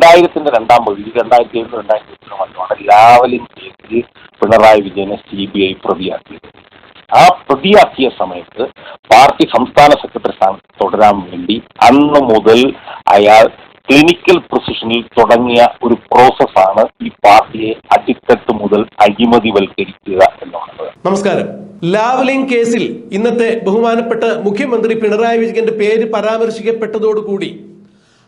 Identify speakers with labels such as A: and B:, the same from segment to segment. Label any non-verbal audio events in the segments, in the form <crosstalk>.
A: രണ്ടായിരത്തിന്റെ രണ്ടാം പകുതി രണ്ടായിരത്തി ഏഴ് രണ്ടായിരത്തി എട്ടിന് മറ്റുമാണ് ലാവലിൻ കേസിൽ പിണറായി വിജയനെ സി ബി ഐ പ്രതിയാക്കിയത്. ആ പ്രതിയാക്കിയ സമയത്ത് പാർട്ടി സംസ്ഥാന സെക്രട്ടറി സ്ഥാനം തുടരാൻ വേണ്ടി അന്ന് മുതൽ അയാൾ ക്ലിനിക്കൽ പ്രൊസിഷനിൽ തുടങ്ങിയ ഒരു പ്രോസസ്സാണ് ഈ പാർട്ടിയെ അടിത്തട്ട് മുതൽ അഴിമതിവൽക്കരിക്കുക എന്നുള്ളത്.
B: നമസ്കാരം. ലാവ്ലിൻ കേസിൽ ഇന്നത്തെ ബഹുമാനപ്പെട്ട മുഖ്യമന്ത്രി പിണറായി വിജയന്റെ പേര് പരാമർശിക്കപ്പെട്ടതോടുകൂടി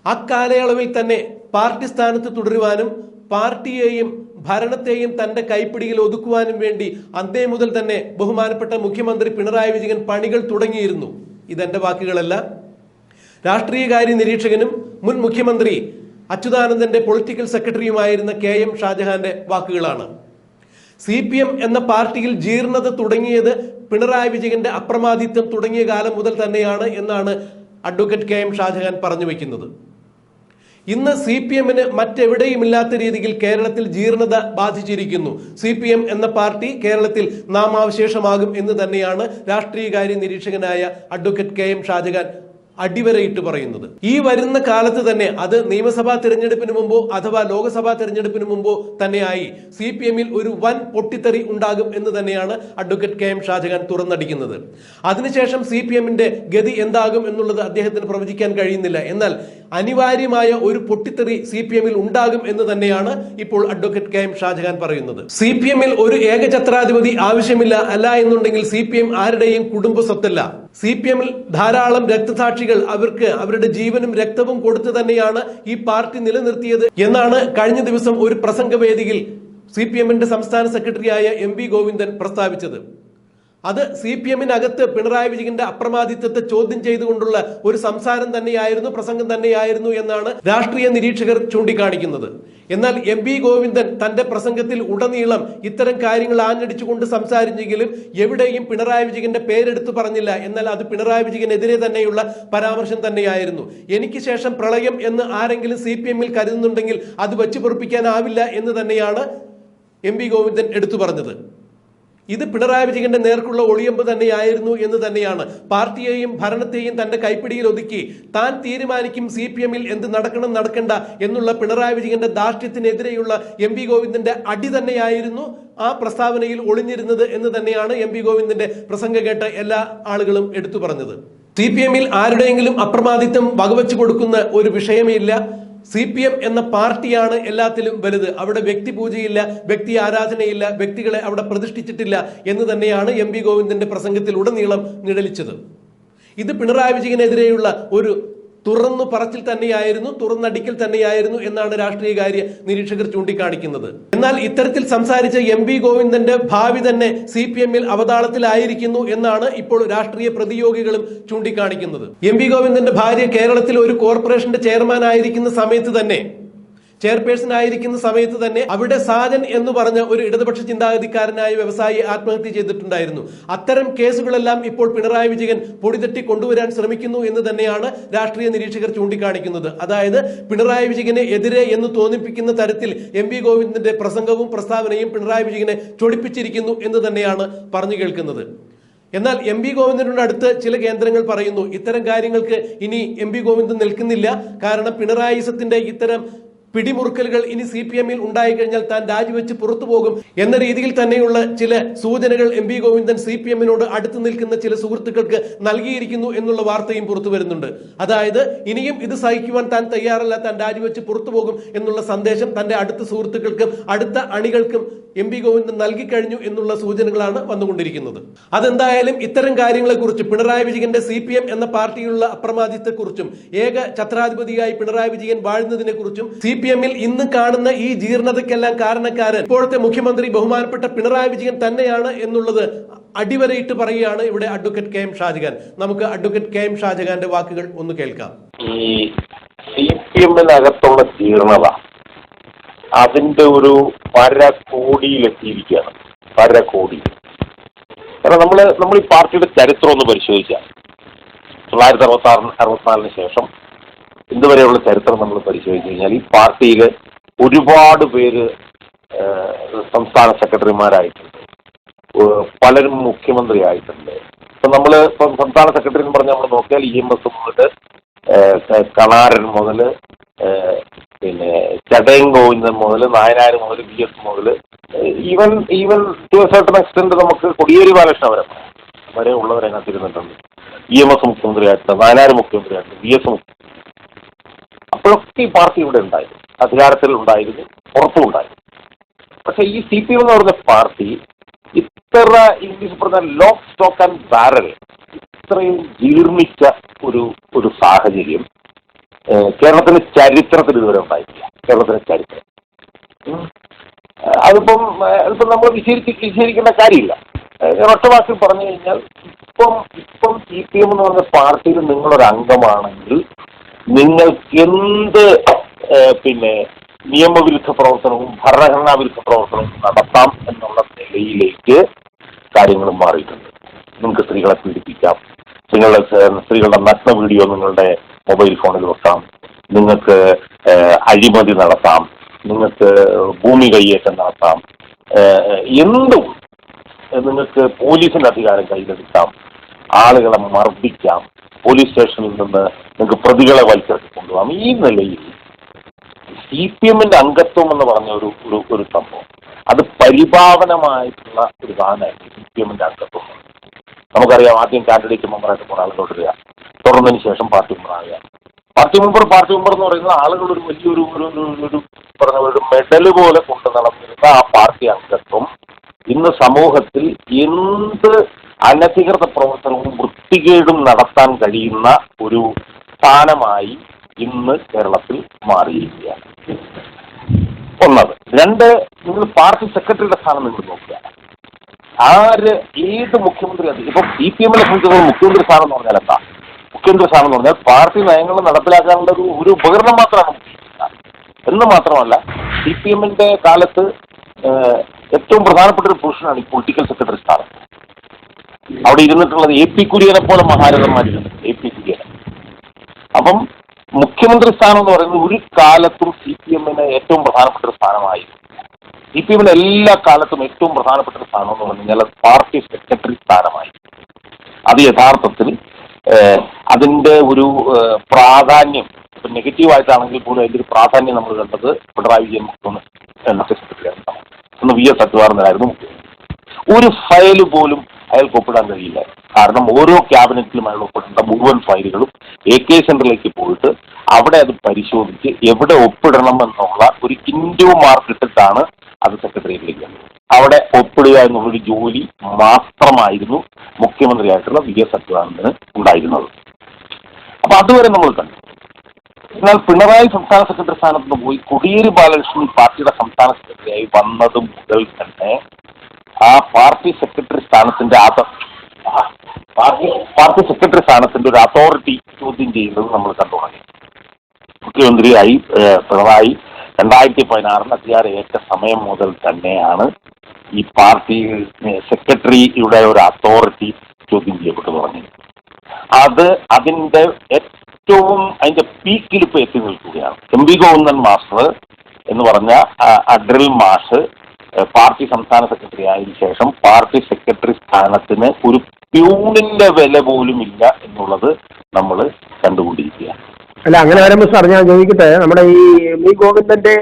B: അക്കാലയളവിൽ തന്നെ പാർട്ടി സ്ഥാനത്ത് തുടരുവാനും പാർട്ടിയെയും ഭരണത്തെയും തന്റെ കൈപ്പിടിയിൽ ഒതുക്കുവാനും വേണ്ടി അന്നേ മുതൽ തന്നെ ബഹുമാനപ്പെട്ട മുഖ്യമന്ത്രി പിണറായി വിജയൻ പണികൾ തുടങ്ങിയിരുന്നു. ഇതെന്റെ വാക്കുകളല്ല. രാഷ്ട്രീയകാര്യ നിരീക്ഷകനും മുൻ മുഖ്യമന്ത്രി അച്യുതാനന്ദന്റെ പൊളിറ്റിക്കൽ സെക്രട്ടറിയുമായിരുന്ന കെ എം ഷാജഹാന്റെ വാക്കുകളാണ്. സി പി എം എന്ന പാർട്ടിയിൽ ജീർണത തുടങ്ങിയത് പിണറായി വിജയന്റെ അപ്രമാദിത്വം തുടങ്ങിയ കാലം മുതൽ തന്നെയാണ് എന്നാണ് അഡ്വക്കേറ്റ് കെ എം ഷാജഹാൻ പറഞ്ഞു വയ്ക്കുന്നത് ഇന്ന് സി പി എമ്മിന് മറ്റെവിടെയുമില്ലാത്ത രീതിയിൽ കേരളത്തിൽ ജീർണത ബാധിച്ചിരിക്കുന്നു. സി പി എം എന്ന പാർട്ടി കേരളത്തിൽ നാമാവശേഷമാകും എന്ന് തന്നെയാണ് രാഷ്ട്രീയകാര്യ നിരീക്ഷകനായ അഡ്വക്കേറ്റ് കെ എം ഷാജഹാൻ അടിവരയിട്ട് പറയുന്നത്. ഈ വരുന്ന കാലത്ത് തന്നെ അത് നിയമസഭാ തെരഞ്ഞെടുപ്പിന് മുമ്പോ അഥവാ ലോക്സഭാ തെരഞ്ഞെടുപ്പിന് മുമ്പോ തന്നെയായി സി പി എമ്മിൽ ഒരു വൻ പൊട്ടിത്തെറി ഉണ്ടാകും എന്ന് തന്നെയാണ് അഡ്വക്കേറ്റ് കെ എം ഷാജഹാൻ തുറന്നടിക്കുന്നത്. അതിനുശേഷം സി പി എമ്മിന്റെ ഗതി എന്താകും എന്നുള്ളത് അദ്ദേഹത്തിന് പ്രവചിക്കാൻ കഴിയുന്നില്ല. എന്നാൽ അനിവാര്യമായ ഒരു പൊട്ടിത്തെറി സി പി എമ്മിൽ ഉണ്ടാകും എന്ന് തന്നെയാണ് ഇപ്പോൾ അഡ്വക്കേറ്റ് കെ എം ഷാജഹാൻ പറയുന്നത്. സി പി എമ്മിൽ ഒരു ഏകഛത്രാധിപതി ആവശ്യമില്ല അല്ല എന്നുണ്ടെങ്കിൽ സി പി എം ആരുടെയും കുടുംബ സ്വത്തല്ല സി പി എമ്മിൽ ധാരാളം രക്തസാക്ഷികൾ അവർക്ക് അവരുടെ ജീവനും രക്തവും കൊടുത്തു തന്നെയാണ് ഈ പാർട്ടി നിലനിർത്തിയത് എന്നാണ് കഴിഞ്ഞ ദിവസം ഒരു പ്രസംഗവേദിയിൽ സി പി എമ്മിന്റെ സംസ്ഥാന സെക്രട്ടറിയായ എം വി ഗോവിന്ദൻ പ്രസ്താവിച്ചത്. അത് സി പി എമ്മിനകത്ത് പിണറായി വിജയന്റെ അപ്രമാദിത്വത്തെ ചോദ്യം ചെയ്തുകൊണ്ടുള്ള ഒരു സംസാരം തന്നെയായിരുന്നു പ്രസംഗം തന്നെയായിരുന്നു എന്നാണ് രാഷ്ട്രീയ നിരീക്ഷകർ ചൂണ്ടിക്കാണിക്കുന്നത്. എന്നാൽ എം പി ഗോവിന്ദൻ തന്റെ പ്രസംഗത്തിൽ ഉടനീളം ഇത്തരം കാര്യങ്ങൾ ആഞ്ഞടിച്ചുകൊണ്ട് സംസാരിച്ചെങ്കിലും എവിടെയും പിണറായി വിജയന്റെ പേരെടുത്ത് പറഞ്ഞില്ല. എന്നാൽ അത് പിണറായി വിജയനെതിരെ തന്നെയുള്ള പരാമർശം തന്നെയായിരുന്നു. എനിക്ക് ശേഷം പ്രളയം എന്ന് ആരെങ്കിലും സി പി എമ്മിൽ കരുതുന്നുണ്ടെങ്കിൽ അത് വെച്ചു പൊറപ്പിക്കാനാവില്ല എന്ന് തന്നെയാണ് എം പി ഗോവിന്ദൻ എടുത്തു പറഞ്ഞത്. ഇത് പിണറായി വിജയന്റെ നേർക്കുള്ള ഒളിയമ്പ് തന്നെയായിരുന്നു എന്ന് തന്നെയാണ്. പാർട്ടിയെയും ഭരണത്തെയും തന്റെ കൈപ്പിടിയിൽ ഒതുക്കി താൻ തീരുമാനിക്കും സി പി എമ്മിൽ എന്ത് നടക്കണം നടക്കണ്ട എന്നുള്ള പിണറായി വിജയന്റെ ധാർഷ്ട്യത്തിനെതിരെയുള്ള എം പി ഗോവിന്ദന്റെ അടി തന്നെയായിരുന്നു ആ പ്രസ്താവനയിൽ ഒളിഞ്ഞിരുന്നത് എന്ന് തന്നെയാണ് എം പി ഗോവിന്ദന്റെ പ്രസംഗം കേട്ട എല്ലാ ആളുകളും എടുത്തു പറഞ്ഞത്. സി പി എമ്മിൽ ആരുടെയെങ്കിലും അപ്രമാദിത്വം വകവെച്ചു കൊടുക്കുന്ന ഒരു വിഷയമേ ഇല്ല. സി പി എം എന്ന പാർട്ടിയാണ് എല്ലാത്തിലും വലുത്. അവിടെ വ്യക്തി പൂജയില്ല വ്യക്തി ആരാധനയില്ല വ്യക്തികളെ അവിടെ പ്രതിഷ്ഠിച്ചിട്ടില്ല എന്ന് തന്നെയാണ് എം പി ഗോവിന്ദന്റെ പ്രസംഗത്തിൽ ഉടനീളം നിഴലിച്ചത്. ഇത് പിണറായി വിജയനെതിരെയുള്ള ഒരു തുറന്നു പറച്ചിൽ തന്നെയായിരുന്നു തുറന്നടിക്കൽ തന്നെയായിരുന്നു എന്നാണ് രാഷ്ട്രീയകാര്യ നിരീക്ഷകർ ചൂണ്ടിക്കാണിക്കുന്നത്. എന്നാൽ ഇത്തരത്തിൽ സംസാരിച്ച എം വി ഗോവിന്ദന്റെ ഭാവി തന്നെ സി പി എമ്മിൽ അവതാളത്തിലായിരിക്കുന്നു എന്നാണ് ഇപ്പോൾ രാഷ്ട്രീയ പ്രതിയോഗികളും ചൂണ്ടിക്കാണിക്കുന്നത്. എം വി ഗോവിന്ദന്റെ ഭാര്യ കേരളത്തിൽ ഒരു കോർപ്പറേഷന്റെ ചെയർമാൻ ആയിരിക്കുന്ന സമയത്ത് തന്നെ ചെയർപേഴ്സൺ ആയിരിക്കുന്ന സമയത്ത് തന്നെ അവിടെ സാജൻ എന്ന് പറഞ്ഞ ഒരു ഇടതുപക്ഷ ചിന്താഗതിക്കാരനായ വ്യവസായി ആത്മഹത്യ ചെയ്തിട്ടുണ്ടായിരുന്നു. അത്തരം കേസുകളെല്ലാം ഇപ്പോൾ പിണറായി വിജയൻ പൊടിതട്ടി കൊണ്ടുവരാൻ ശ്രമിക്കുന്നു എന്ന് തന്നെയാണ് രാഷ്ട്രീയ നിരീക്ഷകർ ചൂണ്ടിക്കാണിക്കുന്നത്. അതായത് പിണറായി വിജയന് എതിരെ എന്ന് തോന്നിപ്പിക്കുന്ന തരത്തിൽ എം വി ഗോവിന്ദന്റെ പ്രസംഗവും പ്രസ്താവനയും പിണറായി വിജയനെ ചൊടിപ്പിച്ചിരിക്കുന്നു എന്ന് തന്നെയാണ് പറഞ്ഞു കേൾക്കുന്നത്. എന്നാൽ എം പി ഗോവിന്ദനോട് അടുത്ത് ചില കേന്ദ്രങ്ങൾ പറയുന്നു ഇത്തരം കാര്യങ്ങൾക്ക് ഇനി എം പി ഗോവിന്ദൻ നിൽക്കുന്നില്ല. കാരണം പിണറായിസത്തിന്റെ ഇത്തരം പിടിമുറുക്കലുകൾ ഇനി സി പി എമ്മിൽ ഉണ്ടായിക്കഴിഞ്ഞാൽ താൻ രാജിവെച്ച് പുറത്തു പോകും എന്ന രീതിയിൽ തന്നെയുള്ള ചില സൂചനകൾ M P Govindan C P എമ്മിനോട് അടുത്ത് നിൽക്കുന്ന ചില സുഹൃത്തുക്കൾക്ക് നൽകിയിരിക്കുന്നു എന്നുള്ള വാർത്തയും പുറത്തു വരുന്നുണ്ട്. അതായത് ഇനിയും ഇത് സഹിക്കുവാൻ താൻ തയ്യാറല്ല താൻ രാജിവെച്ച് പുറത്തു പോകും എന്നുള്ള സന്ദേശം തന്റെ അടുത്ത സുഹൃത്തുക്കൾക്കും അടുത്ത അണികൾക്കും എം പി ഗോവിന്ദൻ നൽകിക്കഴിഞ്ഞു എന്നുള്ള സൂചനകളാണ് വന്നുകൊണ്ടിരിക്കുന്നത്. അതെന്തായാലും ഇത്തരം കാര്യങ്ങളെക്കുറിച്ച് പിണറായി വിജയന്റെ സി പി എം എന്ന പാർട്ടിയിലുള്ള അപ്രമാദിത്തെക്കുറിച്ചും ഏക ഛത്രാധിപതിയായി പിണറായി വിജയൻ വാഴുന്നതിനെ കുറിച്ചും സി പി എമ്മിൽ ഇന്ന് കാണുന്ന ഈ ജീർണതയ്ക്കെല്ലാം കാരണക്കാരൻ ഇപ്പോഴത്തെ മുഖ്യമന്ത്രി ബഹുമാനപ്പെട്ട പിണറായി വിജയൻ തന്നെയാണ് എന്നുള്ളത് അടിവരയിട്ട് പറയുകയാണ് ഇവിടെ അഡ്വക്കേറ്റ് കെ എം ഷാജഹാൻ. നമുക്ക് അഡ്വക്കേറ്റ് കെ എം ഷാജഹാന്റെ വാക്കുകൾ ഒന്ന് കേൾക്കാം.
A: സി പി എമ്മിനകത്തുള്ള ജീർണത അതിന്റെ ഒരു പരകോടിയിലെത്തിയിരിക്കുകയാണ് പരകോടി കാരണം നമ്മൾ നമ്മൾ ഈ പാർട്ടിയുടെ ചരിത്രം ഒന്ന് പരിശോധിച്ചാൽ തൊള്ളായിരത്തി അറുപത്തി ആറ് അറുപത്തിനാലിന് ശേഷം ഇതുവരെയുള്ള ചരിത്രം നമ്മൾ പരിശോധിച്ച് കഴിഞ്ഞാൽ ഈ പാർട്ടിയിൽ ഒരുപാട് പേര് സംസ്ഥാന സെക്രട്ടറിമാരായിട്ടുണ്ട്. പലരും മുഖ്യമന്ത്രി ആയിട്ടുണ്ട് ഇപ്പൊ നമ്മൾ ഇപ്പം സംസ്ഥാന സെക്രട്ടറി എന്ന് പറഞ്ഞാൽ നമ്മൾ നോക്കിയാൽ ഇ എം എസ് മുതൽ കണാരൻ മുതൽ പിന്നെ ചടയം ഗോവിന്ദൻ മുതൽ നായനാർ മുതൽ വി എസ് മുതൽ even even to a certain extent നമുക്ക് കൊടിയേരി ബാലകൃഷ്ണ വരെ വരെ ഉള്ളവരതിനകത്ത് ഇരുന്നിട്ടുണ്ട് ഇ എം എസ് മുഖ്യമന്ത്രിയായിട്ടുണ്ട് നായനാർ മുഖ്യമന്ത്രിയായിട്ടുണ്ട് വി എസ് അപ്പോഴൊക്കെ ഈ പാർട്ടി ഇവിടെ ഉണ്ടായിരുന്നു. അധികാരത്തിൽ ഉണ്ടായിരുന്നു പുറത്തും ഉണ്ടായിരുന്നു. പക്ഷെ ഈ സി പി എം എന്ന് പറഞ്ഞ പാർട്ടി ഇത്ര ഇംഗ്ലീഷ് പറഞ്ഞ ലോക്ക് സ്റ്റോക്ക് ആൻഡ് ബാരൽ ഇത്രയും ജീർണിച്ച ഒരു ഒരു സാഹചര്യം ഏഹ്, കേരളത്തിന്റെ ചരിത്രത്തിൽ ഇതുവരെ ഉണ്ടായിട്ടില്ല. കേരളത്തിന് ചരിത്രം. അതിപ്പം അതിപ്പം നമ്മൾ വിശേഷിച്ച് വിശേഷിക്കേണ്ട കാര്യമില്ല. ഒറ്റ പറഞ്ഞു കഴിഞ്ഞാൽ ഇപ്പം ഇപ്പം സി പി എം എന്ന് പറഞ്ഞ പാർട്ടിയിൽ നിങ്ങളൊരു അംഗമാണെങ്കിൽ നിങ്ങൾക്ക് എന്ത് പിന്നെ നിയമവിരുദ്ധ പ്രവർത്തനവും ഭരണഘടനാ വിരുദ്ധ പ്രവർത്തനവും നടത്താം എന്നുള്ള നിലയിലേക്ക് കാര്യങ്ങൾ മാറിയിട്ടുണ്ട്. നിങ്ങൾക്ക് സ്ത്രീകളെ പീഡിപ്പിക്കാം. നിങ്ങളുടെ സ്ത്രീകളുടെ നഗ്ന വീഡിയോ നിങ്ങളുടെ മൊബൈൽ ഫോണിൽ വെക്കാം. നിങ്ങൾക്ക് അഴിമതി നടത്താം. നിങ്ങൾക്ക് ഭൂമി കൈയേറ്റം നടത്താം. എന്തും നിങ്ങൾക്ക് പോലീസിന്റെ അധികാരം കയ്യിലെടുക്കാം. ആളുകളെ മർദ്ദിക്കാം. പോലീസ് സ്റ്റേഷനിൽ നിന്ന് നിങ്ങൾക്ക് പ്രതികളെ വലിച്ചെടുത്ത് കൊണ്ടുപോകാം. ഈ നിലയിൽ സി പി എമ്മിന്റെ അംഗത്വം എന്ന് പറഞ്ഞ ഒരു ഒരു ഒരു സംഭവം. അത് പരിപാവനമായിട്ടുള്ള ഒരു ഗാനായിരുന്നു സി പി എമ്മിന്റെ അംഗത്വം. നമുക്കറിയാം ആദ്യം കാൻഡിഡേറ്റ് മെമ്പറായിട്ട് കുറേ ആൾ തുടരുക തുടർന്നതിന് ശേഷം പാർട്ടി മെമ്പറാകുക പാർട്ടി മെമ്പർ പാർട്ടി മെമ്പർ എന്ന് പറയുന്നത് ആളുകൾ ഒരു വലിയൊരു ഒരു ഒരു- പറഞ്ഞ ഒരു മെഡൽ പോലെ കൊണ്ട് നടന്നിരുന്ന ആ പാർട്ടി അംഗത്വം ഇന്ന് സമൂഹത്തിൽ എന്ത് അനധികൃത പ്രവർത്തനവും വൃത്തികേടും നടത്താൻ കഴിയുന്ന ഒരു സ്ഥാനമായി ഇന്ന് കേരളത്തിൽ മാറിയിരിക്കുകയാണ്. ഒന്നത്. രണ്ട് നിങ്ങൾ പാർട്ടി സെക്രട്ടറിയുടെ സ്ഥാനം നിങ്ങൾ നോക്കുക. ആര് ഏത് മുഖ്യമന്ത്രി അത്? ഇപ്പൊ സി പി എമ്മിനെ സംബന്ധിച്ചിടത്തോളം മുഖ്യമന്ത്രി സ്ഥാനം എന്ന് പറഞ്ഞാൽ എന്താ? മുഖ്യമന്ത്രി സ്ഥാനം എന്ന് പറഞ്ഞാൽ പാർട്ടി നയങ്ങൾ നടപ്പിലാക്കാനുള്ള ഒരു ഒരു ഉപകരണം മാത്രമാണ് എന്ന് മാത്രമല്ല സി പി എമ്മിന്റെ കാലത്ത് ഏറ്റവും പ്രധാനപ്പെട്ട ഒരു പൊസിഷനാണ് ഈ പൊളിറ്റിക്കൽ സെക്രട്ടറി സ്ഥാനം. അവിടെ ഇരുന്നിട്ടുള്ളത് എ പി കുര്യനെ പോലെ മഹാരഥന്മാരിരുന്നു എ പി കുര്യനെ. അപ്പം മുഖ്യമന്ത്രി സ്ഥാനം എന്ന് പറയുന്നത് ഒരു കാലത്തും സി പി എമ്മിന് ഏറ്റവും പ്രധാനപ്പെട്ട ഒരു സ്ഥാനമായിരുന്നു. സി പി എമ്മിന് എല്ലാ കാലത്തും ഏറ്റവും പ്രധാനപ്പെട്ട ഒരു സ്ഥാനം എന്ന് പറഞ്ഞു കഴിഞ്ഞാൽ പാർട്ടി സെക്രട്ടറി സ്ഥാനമായി. അത് യഥാർത്ഥത്തിൽ അതിന്റെ ഒരു പ്രാധാന്യം ഇപ്പൊ നെഗറ്റീവായിട്ടാണെങ്കിൽ പോലും അതിന്റെ ഒരു പ്രാധാന്യം നമ്മൾ കണ്ടത് പിണറായി വിജയൻ മുഖ്യമന്ത്രി എന്ന സെക്രട്ടറിയായിരുന്നു അന്ന് വി എസ് സത്യവാർന്നനായിരുന്നു മുഖ്യമന്ത്രി. ഒരു ഫയൽ പോലും അയാൾക്ക് ഒപ്പിടാൻ കഴിയില്ല. കാരണം ഓരോ ക്യാബിനറ്റിലും അയാൾ ഒപ്പിടേണ്ട മുഴുവൻ ഫയലുകളും എ കെ സെന്ററിലേക്ക് പോയിട്ട് അവിടെ അത് പരിശോധിച്ച് എവിടെ ഒപ്പിടണം എന്നുള്ള ഒരു ഇൻഡോ മാർക്ക് ഇട്ടിട്ടാണ് അത് സെക്രട്ടേറിയറ്റിലേക്ക് വന്നത് അവിടെ ഒപ്പിടുക എന്നുള്ളൊരു ജോലി മാത്രമായിരുന്നു മുഖ്യമന്ത്രിയായിട്ടുള്ള വി എസ് അച്യുതാനന്ദന് ഉണ്ടായിരുന്നത്. അപ്പൊ അതുവരെ നമ്മൾ കണ്ടു. എന്നാൽ പിണറായി സംസ്ഥാന സെക്രട്ടറി സ്ഥാനത്ത് നിന്ന് പോയി കോടിയേരി ബാലകൃഷ്ണൻ പാർട്ടിയുടെ സംസ്ഥാന സെക്രട്ടറിയായി വന്നത് മുതൽ തന്നെ ആ പാർട്ടി സെക്രട്ടറി സ്ഥാനത്തിന്റെ അത് പാർട്ടി പാർട്ടി സെക്രട്ടറി സ്ഥാനത്തിന്റെ ഒരു അതോറിറ്റി ചോദ്യം ചെയ്യുന്നത് നമ്മൾ കണ്ടു തുടങ്ങി. മുഖ്യമന്ത്രിയായി പിണറായി രണ്ടായിരത്തി പതിനാറിന് അധികാരം ഏറ്റ സമയം മുതൽ തന്നെയാണ് ഈ പാർട്ടി സെക്രട്ടറിയുടെ ഒരു അതോറിറ്റി ചോദ്യം ചെയ്യപ്പെട്ടു തുടങ്ങി അത് അതിന്റെ ഏറ്റവും അതിന്റെ പീക്കിൽ ഇപ്പൊ എത്തി നിൽക്കുകയാണ്. എം വി ഗോവിന്ദൻ മാസ്റ്റർ എന്ന് പറഞ്ഞ അഡ്രിൽ മാഷ് പാർട്ടി സംസ്ഥാന സെക്രട്ടറി ആയതിനു ശേഷം പാർട്ടി സെക്രട്ടറി സ്ഥാനത്തിന് ഒരു പ്യൂണിന്റെ വില പോലും ഇല്ല എന്നുള്ളത് നമ്മൾ കണ്ടുകൊണ്ടിരിക്കുകയാണ്.
C: അല്ല അങ്ങനെ വരുമ്പോൾ സാർ ഞാൻ ചോദിക്കട്ടെ നമ്മുടെ ഈ എം വി ഗോവിന്ദന്റെ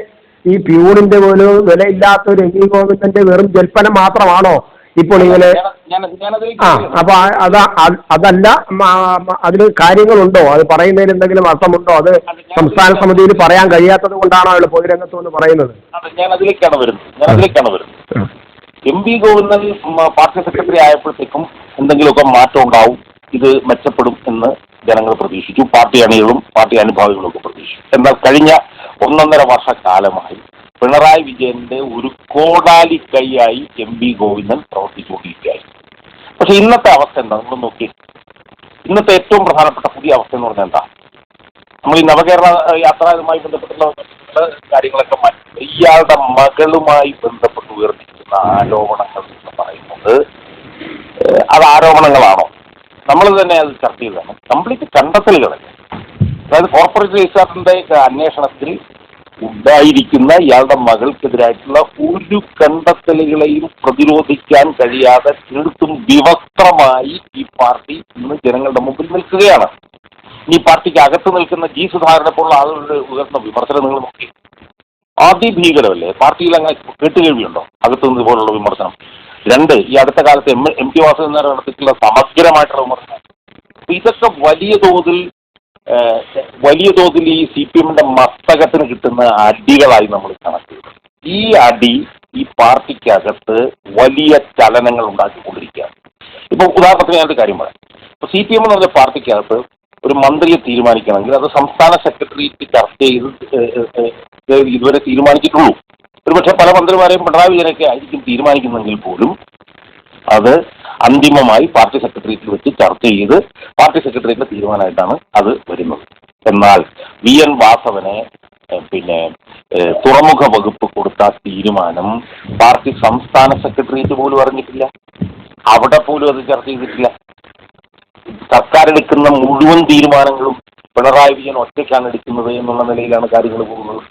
C: ഈ പ്യൂണിന്റെ പോലും വിലയില്ലാത്ത ഒരു എം വി ഗോവിന്ദന്റെ വെറും ജൽപ്പന മാത്രമാണോ ഇപ്പോൾ ഇങ്ങനെ? ആ അപ്പൊ ആ- അതാ അത് അതല്ല അതിൽ കാര്യങ്ങളുണ്ടോ? അത് പറയുന്നതിൽ എന്തെങ്കിലും അർത്ഥമുണ്ടോ? അത് സംസ്ഥാന സമിതിയിൽ പറയാൻ കഴിയാത്തത് കൊണ്ടാണോ അയാൾ പൊതുരംഗത്ത് എന്ന് പറയുന്നത്?
A: അതെ ഞാൻ അതിലേക്കാണ് വരുന്നത്. ഞാൻ അതിലേക്കാണ് വരുന്നത്. M V Govindan party secretary ആയപ്പോഴത്തേക്കും എന്തെങ്കിലുമൊക്കെ മാറ്റം ഉണ്ടാവും. ഇത് മെച്ചപ്പെടും എന്ന് ജനങ്ങൾ പ്രതീക്ഷിച്ചു പാർട്ടി അണികളും പാർട്ടി അനുഭാവികളും ഒക്കെ പ്രതീക്ഷിച്ചു എന്നാൽ കഴിഞ്ഞ ഒന്നൊന്നര വർഷക്കാലമായി പിണറായി വിജയന്റെ ഒരു കോടാലി കൈയായി എം വി ഗോവിന്ദൻ പ്രവർത്തിച്ചുകൊണ്ടിരിക്കുകയായി പക്ഷെ ഇന്നത്തെ അവസ്ഥ എന്താ? നമ്മൾ നോക്കി ഇന്നത്തെ ഏറ്റവും പ്രധാനപ്പെട്ട പുതിയ അവസ്ഥ എന്ന് പറഞ്ഞാൽ എന്താ? നമ്മൾ ഈ നവകേരള യാത്രയുമായി ബന്ധപ്പെട്ടുള്ള കാര്യങ്ങളൊക്കെ മാറ്റി. ഇയാളുടെ മകളുമായി ബന്ധപ്പെട്ട് ഉയർത്തിക്കുന്ന ആരോപണങ്ങൾ എന്ന് പറയുന്നത് അത് ആരോപണങ്ങളാണോ? നമ്മൾ തന്നെ അത് ചർച്ച ചെയ്തതാണ്. കംപ്ലീറ്റ് കണ്ടെത്തലുകൾ അതായത് കോർപ്പറേറ്റ് രജിസ്ട്രാറിന്റെ അന്വേഷണത്തിൽ ഉണ്ടായിരിക്കുന്ന ഇയാളുടെ മകൾക്കെതിരായിട്ടുള്ള ഒരു കണ്ടെത്തലുകളെയും പ്രതിരോധിക്കാൻ കഴിയാതെ തീർത്തും വിവസ്ത്രമായി ഈ പാർട്ടി ഇന്ന് ജനങ്ങളുടെ മുമ്പിൽ നിൽക്കുകയാണ്. ഈ പാർട്ടിക്ക് അകത്ത് നിൽക്കുന്ന ജി സുധാകരനെ പോലുള്ള ആളുകളുടെ ഉയർന്ന വിമർശനം നിങ്ങൾ നോക്കി. അതിഭീകരമല്ലേ പാർട്ടിയിൽ അങ്ങനെ കേട്ടുകേൾവിയുണ്ടോ? അകത്ത് നിന്ന് പോലുള്ള വിമർശനം. രണ്ട് ഈ അടുത്ത കാലത്ത് M M T Vasudevan Nair നടത്തിയിട്ടുള്ള സമഗ്രമായിട്ടുള്ള വിമർശനം അപ്പൊ ഇതൊക്കെ വലിയ തോതിൽ വലിയ തോതിൽ ഈ സി പി എമ്മിന്റെ മസ്തകത്തിന് കിട്ടുന്ന അടികളായി നമ്മൾ കണക്കൂട്ടും ഈ അടി ഈ പാർട്ടിക്കകത്ത് വലിയ ചലനങ്ങൾ ഉണ്ടാക്കിക്കൊണ്ടിരിക്കുകയാണ്. ഇപ്പൊ ഉദാഹരണത്തിന് ഞാനൊരു കാര്യം പറയാം. ഇപ്പൊ സി പി എം എന്ന് പറഞ്ഞ പാർട്ടിക്കകത്ത് ഒരു മന്ത്രിയെ തീരുമാനിക്കണമെങ്കിൽ അത് സംസ്ഥാന സെക്രട്ടേറിയറ്റ് ചർച്ച ചെയ്ത് ഇതുവരെ തീരുമാനിച്ചിട്ടുള്ളൂ. ഒരുപക്ഷെ പല മന്ത്രിമാരെയും പിണറായി വിജയനൊക്കെ ആയിരിക്കും തീരുമാനിക്കുന്നെങ്കിൽ പോലും അത് അന്തിമമായി പാർട്ടി സെക്രട്ടേറിയറ്റിൽ വെച്ച് ചർച്ച ചെയ്ത് പാർട്ടി സെക്രട്ടേറിയറ്റിന്റെ തീരുമാനമായിട്ടാണ് അത് വരുന്നത്. എന്നാൽ വി എൻ വാസവനെ പിന്നെ തുറമുഖ വകുപ്പ് കൊടുത്ത തീരുമാനം പാർട്ടി സംസ്ഥാന സെക്രട്ടേറിയറ്റ് പോലും അറിഞ്ഞിട്ടില്ല. അവിടെ പോലും അത് ചർച്ച ചെയ്തിട്ടില്ല. സർക്കാർ എടുക്കുന്ന മുഴുവൻ തീരുമാനങ്ങളും പിണറായി വിജയൻ ഒറ്റയ്ക്കാണ് എടുക്കുന്നത് എന്നുള്ള നിലയിലാണ് കാര്യങ്ങൾ പോകുന്നത്.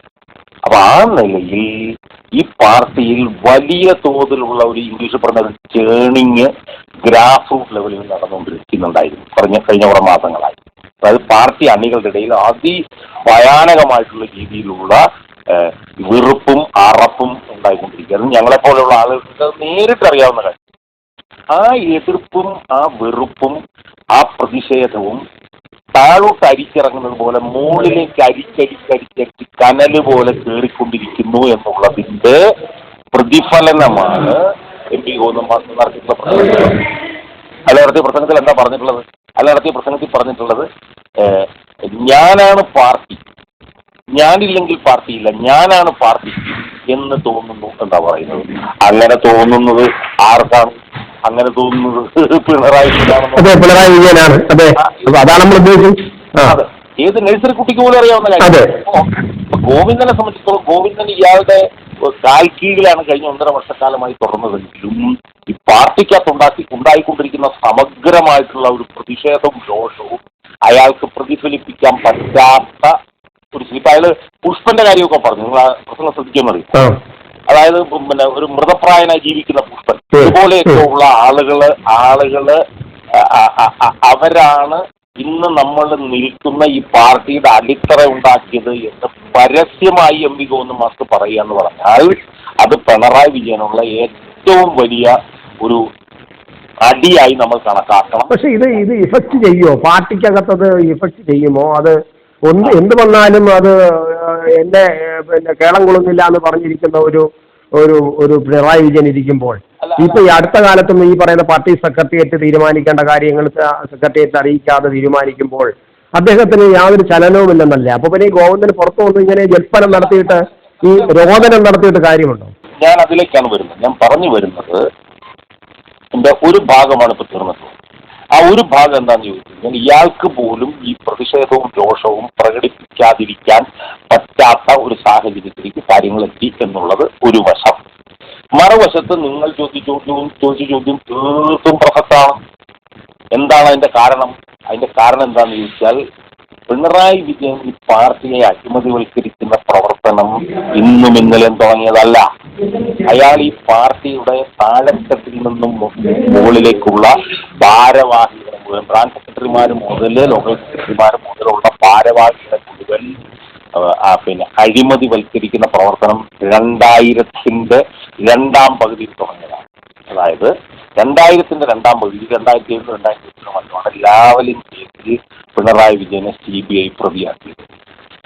A: അപ്പൊ ആ നിലയിൽ ഈ പാർട്ടിയിൽ വലിയ തോതിലുള്ള ഒരു ഇംഗ്ലീഷ് പറഞ്ഞ ചേണിങ് ഗ്രാസ് റൂട്ട് ലെവലിൽ നടന്നുകൊണ്ടിരിക്കുന്നുണ്ടായിരുന്നു. കഴിഞ്ഞ കഴിഞ്ഞ കുറെ മാസങ്ങളായി. അതായത് പാർട്ടി അണികളുടെ ഇടയിൽ അതിഭയാനകമായിട്ടുള്ള രീതിയിലുള്ള വെറുപ്പും അറപ്പും ഉണ്ടായിക്കൊണ്ടിരിക്കുക അത് ഞങ്ങളെപ്പോലെയുള്ള ആളുകൾക്ക് നേരിട്ട് അറിയാവുന്ന കാര്യം. ആ എതിർപ്പും ആ വെറുപ്പും ആ പ്രതിഷേധവും താഴോട്ട് അരിച്ചിറങ്ങുന്നത് പോലെ മുകളിലേക്ക് അരിച്ചരിച്ചരിച്ചരിച്ച് കനൽ പോലെ കയറിക്കൊണ്ടിരിക്കുന്നു എന്നുള്ളതിന്റെ പ്രതിഫലനമാണ് എം പി നടത്തിയിട്ടുള്ള പ്രസംഗത്തിൽ. അല്ല നടത്തിയ പ്രസംഗത്തിൽ എന്താ പറഞ്ഞിട്ടുള്ളത്? അല്ല നടത്തിയ പ്രസംഗത്തിൽ പറഞ്ഞിട്ടുള്ളത് ഞാനാണ് പാർട്ടി. ഞാനില്ലെങ്കിൽ പാർട്ടിയില്ല ഞാനാണ് പാർട്ടി എന്ന് തോന്നുന്നു എന്താ പറയുന്നത്. അങ്ങനെ തോന്നുന്നത് ആർക്കാണ്? അങ്ങനെ തോന്നുന്നത് <laughs> പിണറായി?
C: അതെ പിണറായി വിജയനാണ്. അതെ. അതാണ് നമ്മൾ ഉദ്ദേശിച്ചത്.
A: ഏത് നഴ്സറി കുട്ടിക്ക് പോലും അറിയാവുന്ന. കാര്യം. ഗോവിന്ദനെ സംബന്ധിച്ചിടത്തോളം ഗോവിന്ദൻ ഇയാളുടെ കാൽ കീഴിലാണ് കഴിഞ്ഞ ഒന്നര വർഷക്കാലമായി തുറന്നതെങ്കിലും ഈ പാർട്ടിക്കകത്ത് ഉണ്ടാക്കി ഉണ്ടായിക്കൊണ്ടിരിക്കുന്ന സമഗ്രമായിട്ടുള്ള ഒരു പ്രതിഷേധവും രോഷവും അയാൾക്ക് പ്രതിഫലിപ്പിക്കാൻ പറ്റാത്ത ഒരു ഇപ്പൊ അയാൾ പുഷ്പന്റെ കാര്യമൊക്കെ പറഞ്ഞു. നിങ്ങൾ ആ പ്രസംഗം ശ്രദ്ധിക്കാൻ
C: ആ.
A: അതായത് പിന്നെ ഒരു മൃതപ്രായനായി ജീവിക്കുന്ന പുഷ്പൻ. ഇതുപോലെയൊക്കെ ഉള്ള ആളുകൾ ആളുകൾ അവരാണ് ഇന്ന് നമ്മൾ നിൽക്കുന്ന ഈ പാർട്ടിയുടെ അടിത്തറ ഉണ്ടാക്കിയത് എന്ന് പരസ്യമായി എം വി ഗോവിന്ദ മാസ്റ്റർ പറയുക എന്ന് പറഞ്ഞാൽ അത് പിണറായി വിജയനുള്ള ഏറ്റവും വലിയ ഒരു അടിയായി നമ്മൾ കണക്കാക്കണം.
C: പക്ഷെ ഇത് ഇത് ഇഫക്റ്റ് ചെയ്യുമോ പാർട്ടിക്കകത്തത് ഇഫക്റ്റ് ചെയ്യുമോ? അത് ഒന്ന് എന്ത് വന്നാലും അത് എന്നെ ഏഹ്, പിന്നെ കേളം കൊള്ളുന്നില്ല എന്ന് പറഞ്ഞിരിക്കുന്ന ഒരു ഒരു ഒരു പിണറായി വിജയൻ ഇരിക്കുമ്പോൾ. ഇപ്പൊ ഈ അടുത്ത കാലത്തൊന്നും ഈ പറയുന്ന പാർട്ടി സെക്രട്ടേറിയറ്റ് തീരുമാനിക്കേണ്ട കാര്യങ്ങൾ സെക്രട്ടേറിയറ്റ് അറിയിക്കാതെ തീരുമാനിക്കുമ്പോൾ അദ്ദേഹത്തിന് യാതൊരു ചലനവുമില്ലെന്നല്ലേ അപ്പൊ പിന്നെ ഈ ഗോവിന്ദന് പുറത്തു വന്ന് ഇങ്ങനെ ജൽപ്പനം നടത്തിയിട്ട് ഈ രോദനം നടത്തിയിട്ട് കാര്യമുണ്ടോ?
A: ഞാൻ അതിലേക്കാണ് വരുന്നത്. ഞാൻ പറഞ്ഞു വരുന്നത് എന്റെ ഒരു ഭാഗമാണ് ഇപ്പൊ തീർന്നിട്ടുള്ളത് ആ ഒരു ഭാഗം എന്താണെന്ന് ചോദിച്ചു ഇയാൾക്ക് പോലും ഈ പ്രതിഷേധവും രോഷവും പ്രകടിപ്പിക്കാതിരിക്കാൻ പറ്റാത്ത ഒരു സാഹചര്യത്തിലേക്ക് കാര്യങ്ങൾ എത്തി എന്നുള്ളത് ഒരു വശം. മറുവശത്ത് നിങ്ങൾ ചോദിച്ച ചോദ്യവും ചോദിച്ച ചോദ്യം തീർത്തും പ്രസക്തമാണ് എന്താണ് അതിന്റെ കാരണം? അതിന്റെ കാരണം എന്താണെന്ന് ചോദിച്ചാൽ പിണറായി വിജയൻ ഈ പാർട്ടിയെ അഴിമതിവൽക്കരിക്കുന്ന പ്രവർത്തനം ഇന്നും ഇന്നലെയും തുടങ്ങിയതല്ല. അയാൾ ഈ പാർട്ടിയുടെ താഴെത്തട്ടിൽ നിന്നും മുകളിലേക്കുള്ള ഭാരവാഹികളെ മുഴുവൻ ബ്രാഞ്ച് സെക്രട്ടറിമാർ മുതൽ ലോക്കൽ സെക്രട്ടറിമാർ മുതലുള്ള ഭാരവാഹികളെ മുഴുവൻ പിന്നെ അഴിമതി വൽക്കരിക്കുന്ന പ്രവർത്തനം രണ്ടായിരത്തിന്റെ രണ്ടാം പകുതിയിൽ തുടങ്ങിയതാണ്. അതായത് രണ്ടായിരത്തിന്റെ രണ്ടാം പകുതി രണ്ടായിരത്തി ഏഴ് രണ്ടായിരത്തി എട്ടിന് മറ്റുമാണ് ലാവലിൻ കേസിൽ പിണറായി വിജയനെ സി ബി ഐ പ്രതിയാക്കിയത്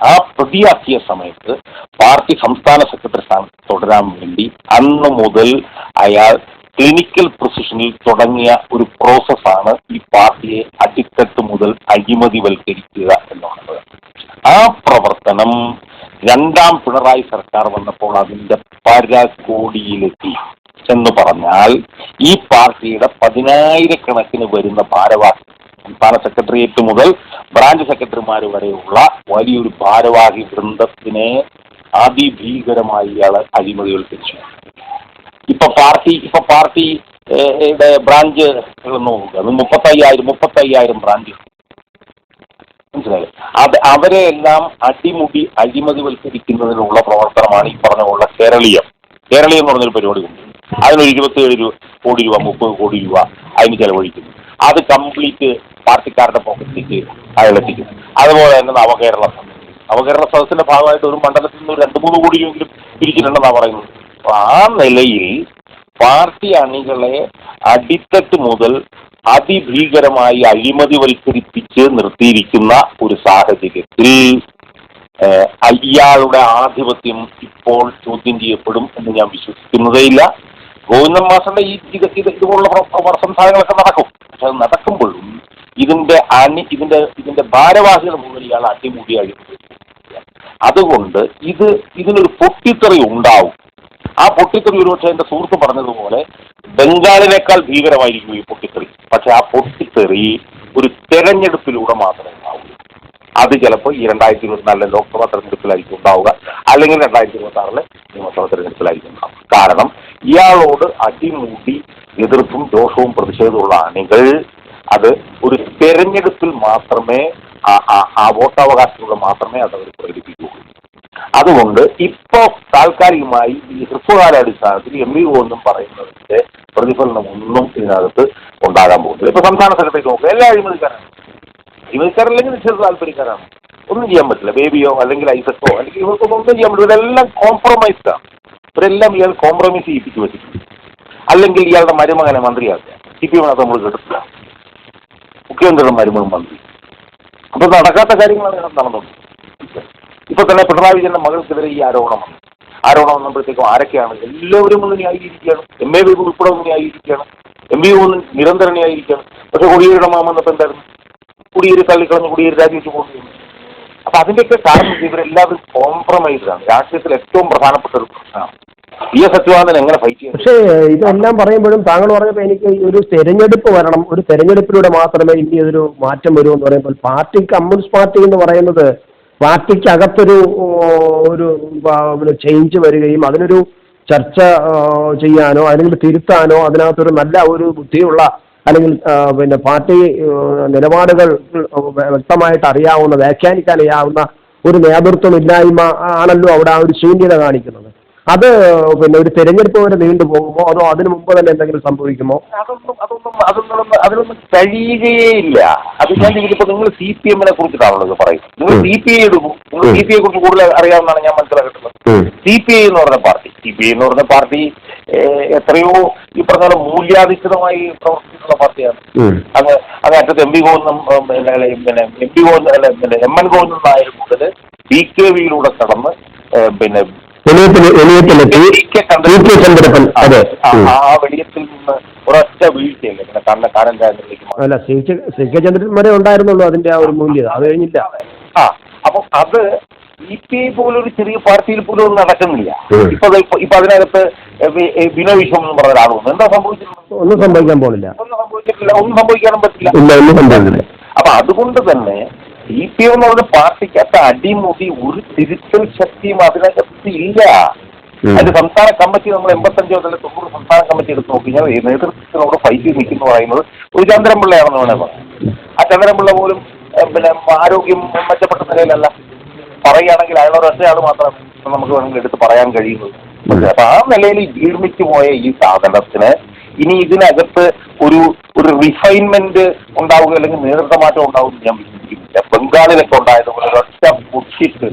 A: ആ പ്രതിയാക്കിയ സമയത്ത് പാർട്ടി സംസ്ഥാന സെക്രട്ടറി സ്ഥാനത്ത് തുടരാൻ വേണ്ടി അന്ന് മുതൽ അയാൾ ക്ലിനിക്കൽ പ്രൊസിഷനിൽ തുടങ്ങിയ ഒരു പ്രോസസ്സാണ് ഈ പാർട്ടിയെ അടിത്തട്ട് മുതൽ അഴിമതിവൽക്കരിക്കുക എന്നുള്ളത്. ആ പ്രവർത്തനം രണ്ടാം പിണറായി സർക്കാർ വന്നപ്പോൾ അതിന്റെ പരകോടിയിലെത്തി എന്ന് പറഞ്ഞാൽ ഈ പാർട്ടിയുടെ പതിനായിരക്കണക്കിന് വരുന്ന ഭാരവാഹി സംസ്ഥാന സെക്രട്ടേറിയറ്റ് മുതൽ ബ്രാഞ്ച് സെക്രട്ടറിമാർ വരെയുള്ള വലിയൊരു ഭാരവാഹി വൃന്ദത്തിനെ അതിഭീകരമായി ഇയാൾ അഴിമതിവൽക്കരിച്ചു ഇപ്പൊ പാർട്ടി ഇപ്പൊ പാർട്ടി യുടെ ബ്രാഞ്ച് നോക്കുക. അത് മുപ്പത്തയ്യായിരം മുപ്പത്തയ്യായിരം ബ്രാഞ്ച് മനസ്സിലായി? അത് അവരെ എല്ലാം അടിമുടി അഴിമതിവൽക്കരിക്കുന്നതിനുള്ള പ്രവർത്തനമാണ് ഈ പറഞ്ഞ പോലെ കേരളീയം. കേരളീയം എന്ന് പറഞ്ഞൊരു പരിപാടി ഉണ്ട്. അതിനൊരു ഇരുപത്തിയേഴ് രൂപ കോടി രൂപ മുപ്പത് കോടി രൂപ അതിന് ചെലവഴിക്കുന്നു. അത് കംപ്ലീറ്റ് പാർട്ടിക്കാരുടെ പോക്കറ്റിലേക്ക് അയാളെത്തിക്കും അതുപോലെ തന്നെ നവകേരള സദസ് നവകേരള സദസ്സിന്റെ ഭാഗമായിട്ട് ഒരു മണ്ഡലത്തിൽ നിന്ന് രണ്ട് മൂന്ന് കോടിയെങ്കിലും പിരിച്ചിട്ടുണ്ടെന്നാണ് പറയുന്നത്. ആ നിലയിൽ പാർട്ടി അണികളെ അടിത്തട്ട് മുതൽ അതിഭീകരമായി അഴിമതിവൽക്കരിപ്പിച്ച് നിർത്തിയിരിക്കുന്ന ഒരു സാഹചര്യത്തിൽ ഇയാളുടെ ആധിപത്യം ഇപ്പോൾ ചോദ്യം ചെയ്യപ്പെടും എന്ന് ഞാൻ വിശ്വസിക്കുന്നതേയില്ല. ഗോവിന്ദൻ മാസ്റ്ററുടെ ഈ ഇത് ഇത് ഇതുപോലുള്ള സംസാരങ്ങളൊക്കെ നടക്കും. പക്ഷെ അത് നടക്കുമ്പോഴും ഇതിന്റെ അണി ഇതിന്റെ ഇതിന്റെ ഭാരവാഹികൾ മുഴുവൻ ഇയാൾ അടിമുടി അതുകൊണ്ട് ഇത് ഇതിനൊരു പൊട്ടിത്തെറി ഉണ്ടാവും. ആ പൊട്ടിത്തെറി ഒരുപക്ഷെ എന്റെ സുഹൃത്ത് പറഞ്ഞതുപോലെ ബംഗാളിനേക്കാൾ ഭീകരമായിരിക്കും ഈ പൊട്ടിത്തെറി. പക്ഷെ ആ പൊട്ടിത്തെറി ഒരു തെരഞ്ഞെടുപ്പിലൂടെ മാത്രമേ ഉണ്ടാവൂ അത് ചിലപ്പോൾ ഈ രണ്ടായിരത്തി ഇരുപത്തിനാലിലെ ലോക്സഭാ തെരഞ്ഞെടുപ്പിലായിരിക്കും ഉണ്ടാവുക. അല്ലെങ്കിൽ രണ്ടായിരത്തി ഇരുപത്തി ആറിലെ നിയമസഭാ തെരഞ്ഞെടുപ്പിലായിരിക്കും ഉണ്ടാവുക. കാരണം ഇയാളോട് അടിമുടി എതിർപ്പും ദോഷവും പ്രതിഷേധമുള്ള അണികൾ അത് ഒരു തെരഞ്ഞെടുപ്പിൽ മാത്രമേ ആ- വോട്ടവകാശത്തിലൂടെ മാത്രമേ അത് അവർ പ്രകടിപ്പിക്കുകയുള്ളൂ. അതുകൊണ്ട് ഇപ്പോ താൽക്കാലികമായി ഈ ഹ്രസ്വകാലാടിസ്ഥാനത്തിൽ എം വി എന്നും പറയുന്നതിന്റെ പ്രതിഫലനം ഒന്നും ഇതിനകത്ത് ഉണ്ടാകാൻ പോകുന്നില്ല. ഇപ്പൊ സംസ്ഥാന സെക്രട്ടറി നോക്കുക എല്ലാ അഴിമതിക്കാരാണ്. അഴിമതിക്കാരല്ലെങ്കിൽ നിശ്ചിത താല്പര്യക്കാരാണ്. ഒന്നും ചെയ്യാൻ പറ്റില്ല. ബേബിയോ അല്ലെങ്കിൽ ഐസക്കോ അല്ലെങ്കിൽ ഇവർക്കൊന്നും ഒന്നും ചെയ്യാൻ പറ്റില്ല. ഇതെല്ലാം കോംപ്രമൈസ്ഡാണ് ഇവരെല്ലാം ഇയാൾ കോംപ്രമൈസ് ചെയ്യിപ്പിച്ചു വെച്ചിട്ടുണ്ട്. അല്ലെങ്കിൽ ഇയാളുടെ മരുമകനെ മന്ത്രിയാക്കുക. സി പി എമ്മിനകത്ത് നമ്മൾ കേട്ടിട്ടില്ല മുഖ്യമന്ത്രിയുടെ മരുമകൻ മന്ത്രി. അപ്പൊ നടക്കാത്ത കാര്യങ്ങളാണ് ഇതിനകത്ത് നടന്നത് ഇപ്പൊ തന്നെ പിണറായി വിജയന്റെ മകൾക്കെതിരെ ഈ ആരോപണം വന്നു. ആരോപണം വന്നപ്പോഴത്തേക്കും ആരൊക്കെയാണ്? എല്ലാവരും ഒന്ന് ന്യായീകരിക്കുകയാണ്. എം എ ബി ഉൾപ്പെടെ ഒന്ന് ന്യായീകരിക്കുകയാണ്. എം ബി ഒന്ന് നിരന്തരം ന്യായീകരിക്കുകയാണ്. പക്ഷെ കുടിയേരുടെ മാമെന്നപ്പോ എന്തായിരുന്നു? കുടിയേര് തള്ളിക്കളഞ്ഞ് കുടിയേര് രാജിവെച്ച് പോകുന്നു അപ്പൊ അതിന്റെയൊക്കെ കാരണം ഇവരെല്ലാവരും കോംപ്രമൈസ് ആണ്. രാഷ്ട്രീയത്തിൽ ഏറ്റവും പ്രധാനപ്പെട്ട ഒരു പ്രശ്നമാണ് പി എസ് എങ്ങനെ ഫൈറ്റ് ചെയ്യും?
C: പക്ഷേ ഇതെല്ലാം പറയുമ്പോഴും താങ്കൾ പറഞ്ഞപ്പോൾ എനിക്ക് ഒരു തെരഞ്ഞെടുപ്പ് വരണം ഒരു തെരഞ്ഞെടുപ്പിലൂടെ മാത്രമേ ഇനി ഒരു മാറ്റം വരൂ എന്ന് പറയുമ്പോൾ പാർട്ടി കമ്മ്യൂണിസ്റ്റ് പാർട്ടി എന്ന് പറയുന്നത് പാർട്ടിക്ക് അകത്തൊരു ഒരു ചേഞ്ച് വരികയും അതിനൊരു ചർച്ച ചെയ്യാനോ അല്ലെങ്കിൽ തിരുത്താനോ അതിനകത്തൊരു നല്ല ഒരു ബുദ്ധിയുള്ള അല്ലെങ്കിൽ പിന്നെ പാർട്ടി നിലപാടുകൾ വ്യക്തമായിട്ട് അറിയാവുന്ന വ്യാഖ്യാനിക്കാൻ അറിയാവുന്ന ഒരു നേതൃത്വം ഇല്ലായ്മ ആണല്ലോ അവിടെ ആ ഒരു ശൂന്യത കാണിക്കുന്നത്. അത് പിന്നെ ഒരു തെരഞ്ഞെടുപ്പ് വരെ നീണ്ടു പോകുമോ? അതോ അതിനു മുമ്പ് തന്നെ എന്തെങ്കിലും സംഭവിക്കുമോ?
A: അതൊന്നും അതൊന്നും അതൊന്നും കഴിയുകയേ ഇല്ല. അത് ഞാൻ ഇതിപ്പോ നിങ്ങൾ സി പി എമ്മിനെ കുറിച്ചിട്ടാണല്ലോ ഇത് പറയുന്നത് നിങ്ങൾ സി പി ഐ എടുക്കും. നിങ്ങൾ സി പി ഐ കുറിച്ച് കൂടുതൽ അറിയാവുന്നതാണ് ഞാൻ മനസ്സിലാക്കുന്നത്. സി പി ഐ എന്ന് പറഞ്ഞ പാർട്ടി. സി പി ഐ എന്ന് പറഞ്ഞ പാർട്ടി എത്രയോ ഈ പറഞ്ഞ മൂല്യാധിഷ്ഠിതമായി പ്രവർത്തിക്കുന്ന പാർട്ടിയാണ്. അങ്ങ് അങ്ങ് അറ്റത്ത് എം പി ഗോവിന്ദൻ പിന്നെ എം പി ഗോവിന്ദൻ പിന്നെ എം എൻ ഗോവിന്ദൻ നായർ മുതൽ ഡി കെ വിയിലൂടെ കടന്ന് പിന്നെ
C: ചന്ദ്രപ്പൻ അതെ.
A: ആ വെളിയത്തിൽ നിന്ന് ഒരൊറ്റ വീഴ്ചയല്ലേ. കാരണം
C: അല്ല സി കെ കെ ചന്ദ്രൻ വരെ ഉണ്ടായിരുന്നുള്ളൂ അതിന്റെ ആ ഒരു മൂല്യത അത് കഴിഞ്ഞില്ല.
A: ആ അപ്പൊ അത് സി പി ഐ പോലൊരു ചെറിയ പാർട്ടിയിൽ പോലും ഒന്നും നടക്കുന്നില്ല. ഇപ്പൊ ഇപ്പൊ അതിനകത്ത് വി- വിശ്വം എന്ന് പറഞ്ഞ ഒരാളൊന്നും എന്താ സംഭവിച്ചിട്ടുള്ളത്
C: ഒന്നും സംഭവിക്കാൻ പോണില്ല.
A: ഒന്നും സംഭവിച്ചിട്ടില്ല. ഒന്നും സംഭവിക്കാനും പറ്റില്ല.
C: ഒന്നും
A: അപ്പൊ അതുകൊണ്ട് തന്നെ സി പി എം എന്ന് പറഞ്ഞ പാർട്ടിക്കകത്ത് അടിമുടി ഒരു തിരുത്തൽ ശക്തിയും അതിനകത്ത് ഇല്ല. അത് സംസ്ഥാന കമ്മിറ്റി നമ്മൾ എൺപത്തഞ്ചോ അല്ലെങ്കിൽ തൊണ്ണൂറ് സംസ്ഥാന കമ്മിറ്റി എടുത്ത് നോക്കി. കഴിഞ്ഞാൽ ഈ നേതൃത്വത്തിനോട് ഫൈറ്റ് നിൽക്കുന്നു പറയുന്നത് ഒരു ചന്ദ്രൻപിള്ളയാണെന്ന് വേണേൽ പറയാം. ആ ചന്ദ്രൻപിള്ള പോലും പിന്നെ ആരോഗ്യം മെച്ചപ്പെട്ട നിലയിലല്ല. പറയുകയാണെങ്കിൽ അയാൾ ഒരൊറ്റയാൾ മാത്രം നമുക്ക് വേണമെങ്കിൽ എടുത്ത് പറയാൻ കഴിയുന്നത് പക്ഷേ അപ്പൊ ആ നിലയിൽ ജീർണിച്ചു പോയ ഈ സാധനത്തിന് ഇനി ഇതിനകത്ത് ഒരു ഒരു റിഫൈൻമെന്റ് ഉണ്ടാവുക അല്ലെങ്കിൽ നേതൃത്വ മാറ്റം ഉണ്ടാവുമെന്ന് ഞാൻ വിശ്വസിക്കുന്നില്ല ബംഗാളിലൊക്കെ ഉണ്ടായത് പോലെ ഒരൊറ്റ പൊട്ടിട്ട്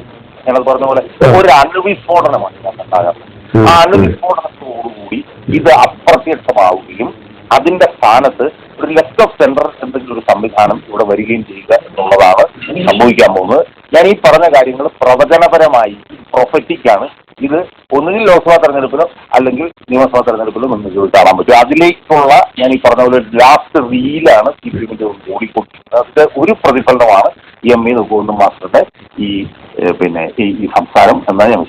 A: ഞങ്ങൾ പറഞ്ഞ പോലെ ഒരു അണുവിസ്ഫോടനമാണ് ഉണ്ടാകുന്നത് ആ അണുവിസ്ഫോടനത്തോടുകൂടി ഇത് അപ്രത്യക്ഷമാവുകയും അതിന്റെ സ്ഥാനത്ത് ഒരു ലെഫ്റ്റ് ഓഫ് സെന്റർ എന്തെങ്കിലും ഒരു സംവിധാനം ഇവിടെ വരികയും ചെയ്യുക എന്നുള്ളതാണ് സംഭവിക്കാൻ പോകുന്നത്. ഞാൻ ഈ പറഞ്ഞ കാര്യങ്ങൾ പ്രവചനപരമായി പ്രൊഫറ്റിക്കാണ് ഇത് ഒന്നുകിൽ ലോക്സഭാ തെരഞ്ഞെടുപ്പിലോ അല്ലെങ്കിൽ നിയമസഭാ തെരഞ്ഞെടുപ്പിലോ നമുക്ക് കാണാൻ പറ്റും. അതിലേക്കുള്ള ഞാൻ ഈ പറഞ്ഞ പോലെ ലാസ്റ്റ് റീലാണ് ഈ എമ്മിന്റെ ഓടിക്കൊണ്ടിരിക്കുന്നത്. അതിന്റെ ഒരു പ്രതിഫലനമാണ് എം ഇ നോക്കുമെന്നും മാസ്റ്ററുടെ ഈ പിന്നെ ഈ സംസാരം എന്നാണ് ഞാൻ